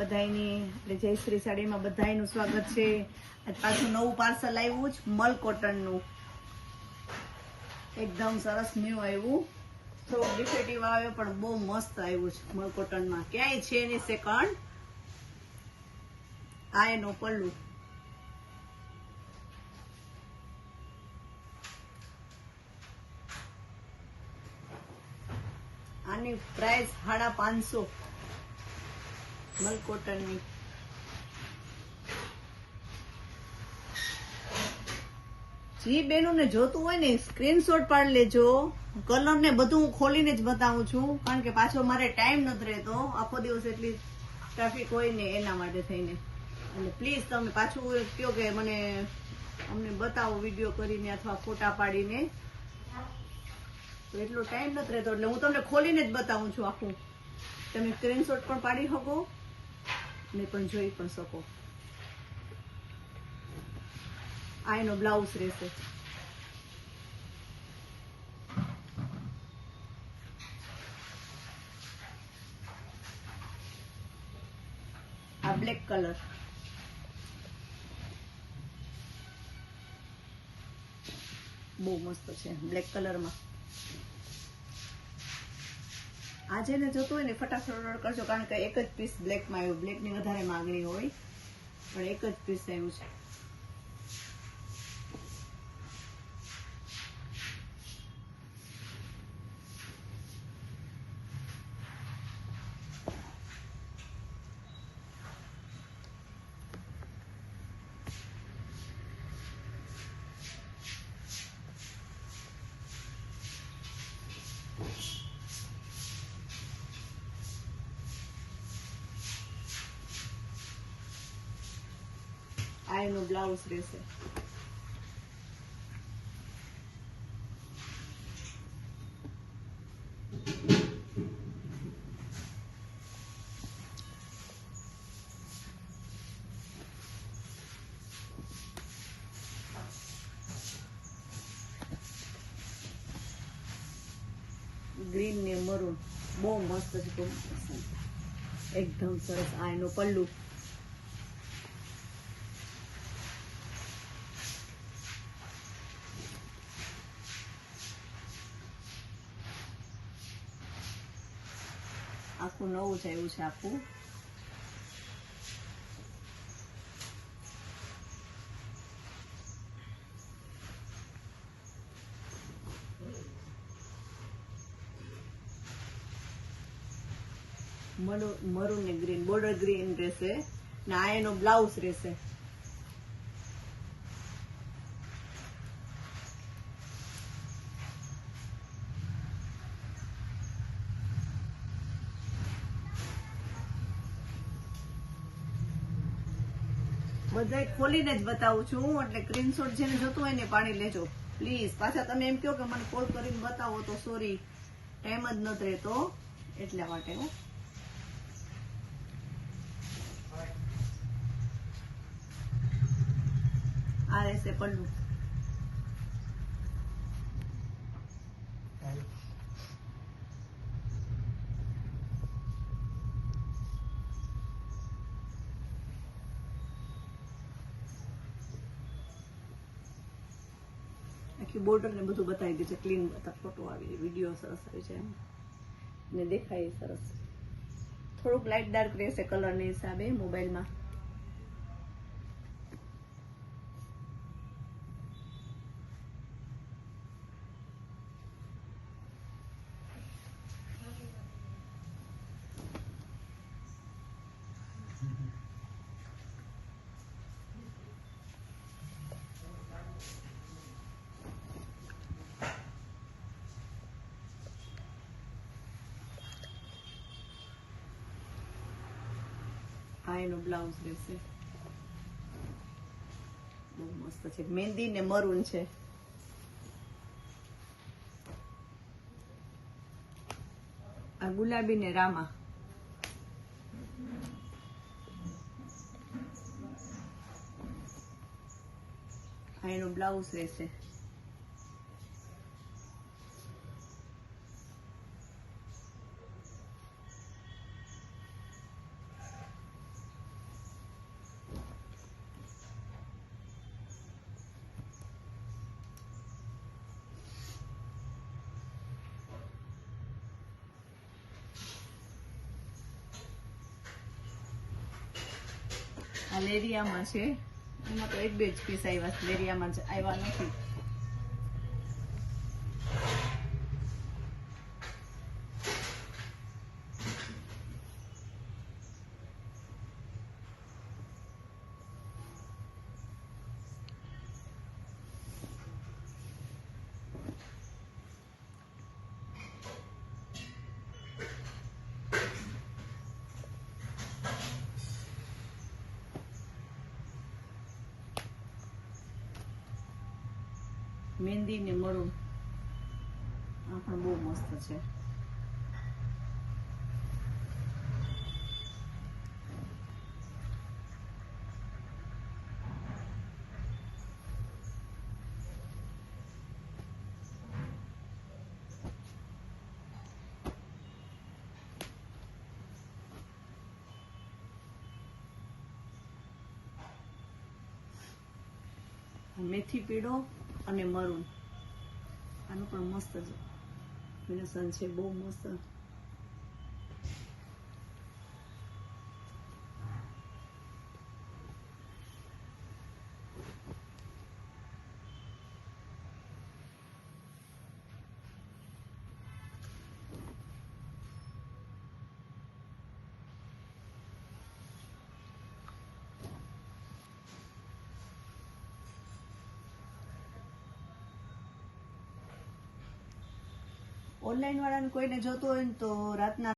બધાયની, એટલે જય શ્રી સાડીમાં બધાનું સ્વાગત છે. પાછું નવું પાર્સલ આવ્યું છે, મલ કોટનનું. એકદમ સરસ ન્યુ આવ્યું. થોડું ડિફેક્ટિવ આવ્યો, પણ બહુ મસ્ત આવ્યું છે મલ કોટનમાં. ક્યાંય છે નહીં સેકન્ડ આ એનું પલ્લું. આની પ્રાઇસ સાડા પાંચસો. મલ કોટનની જી બેનો ને જોતું હોય ને સ્ક્રીનશોટ પાડી લેજો. કલર ને બધું હું ખોલીને જ બતાવું છું, કારણ કે પાછો મારે ટાઈમ નથી રહેતો. આખો દિવસ એટલી ટ્રાફિક હોય ને એના માટે થઈને. એટલે પ્લીઝ તમે પાછું કહો કે મને, અમને બતાવો વીડિયો કરીને અથવા ફોટા પાડીને. તો એટલો ટાઈમ નથી રહેતો. એટલે હું તમને ખોલીને જ બતાવું છું આખું. તમે સ્ક્રીનશોટ પણ પાડી શકો. ને પણ જોઈ પણ શકો. આ એનો બ્લાઉઝ રહેશે. આ બ્લેક કલર. બહુ મસ્ત છે, બ્લેક કલરમાં. આજે ને જોતું હોય ને ફટાફટ ઓર્ડર કરજો, કારણ કે એક જ પીસ બ્લેકમાં આવ્યું. બ્લેકની વધારે માંગણી હોય, પણ એક જ પીસ આવ્યું છે. આ એનું બ્લાઉઝ રહેશે ગ્રીન ને મરૂન બહુ મસ્ત છે. એકદમ સરસ. આ એનો પલ્લું. આખું નવું છે એવું છે આખું. મરૂન ને ગ્રીન બોર્ડર ગ્રીન રહેશે ને આ એનો બ્લાઉઝ રહેશે. બધાય ખોલીને જ બતાવું છું એટલે સ્ક્રીનશોટ જેને જોતું હોય ને પાણી લેજો. પ્લીઝ પાછા તમે એમ કહો કે મને કોલ કરીને બતાવો તો સોરી ટાઈમ જ નથી રહેતો એટલા માટે હું. આ રહેશે પલ્લું આખી બોર્ડર ને બધું બતાવી દીધું છે. ક્લીન ફોટો આવી વીડિયો સરસ આવી છે ને દેખાય સરસ. થોડુંક લાઇટ ડાર્ક રહેશે કલરની હિસાબે મોબાઈલમાં આ એનો બ્લાઉઝ રહેશે. બહુ મસ્ત છે. મહેંદી ને મરૂન છે. આ ગુલાબી ને રામા. આ એનો બ્લાઉઝ રહેશે. આ છે. એમાં તો એક બે જ પીસ આવ્યા લેરિયામાં જ આવ્યા નથી. મહેંદી ને મરૂન આ પણ બહુ મસ્ત છે. મેથી પીળો અને મરૂન. આનું પણ મસ્ત છે કોમ્બિનેશન છે બહુ મસ્ત. ઓનલાઈન વાળાને કોઈને જોતું હોય ને તો રાતના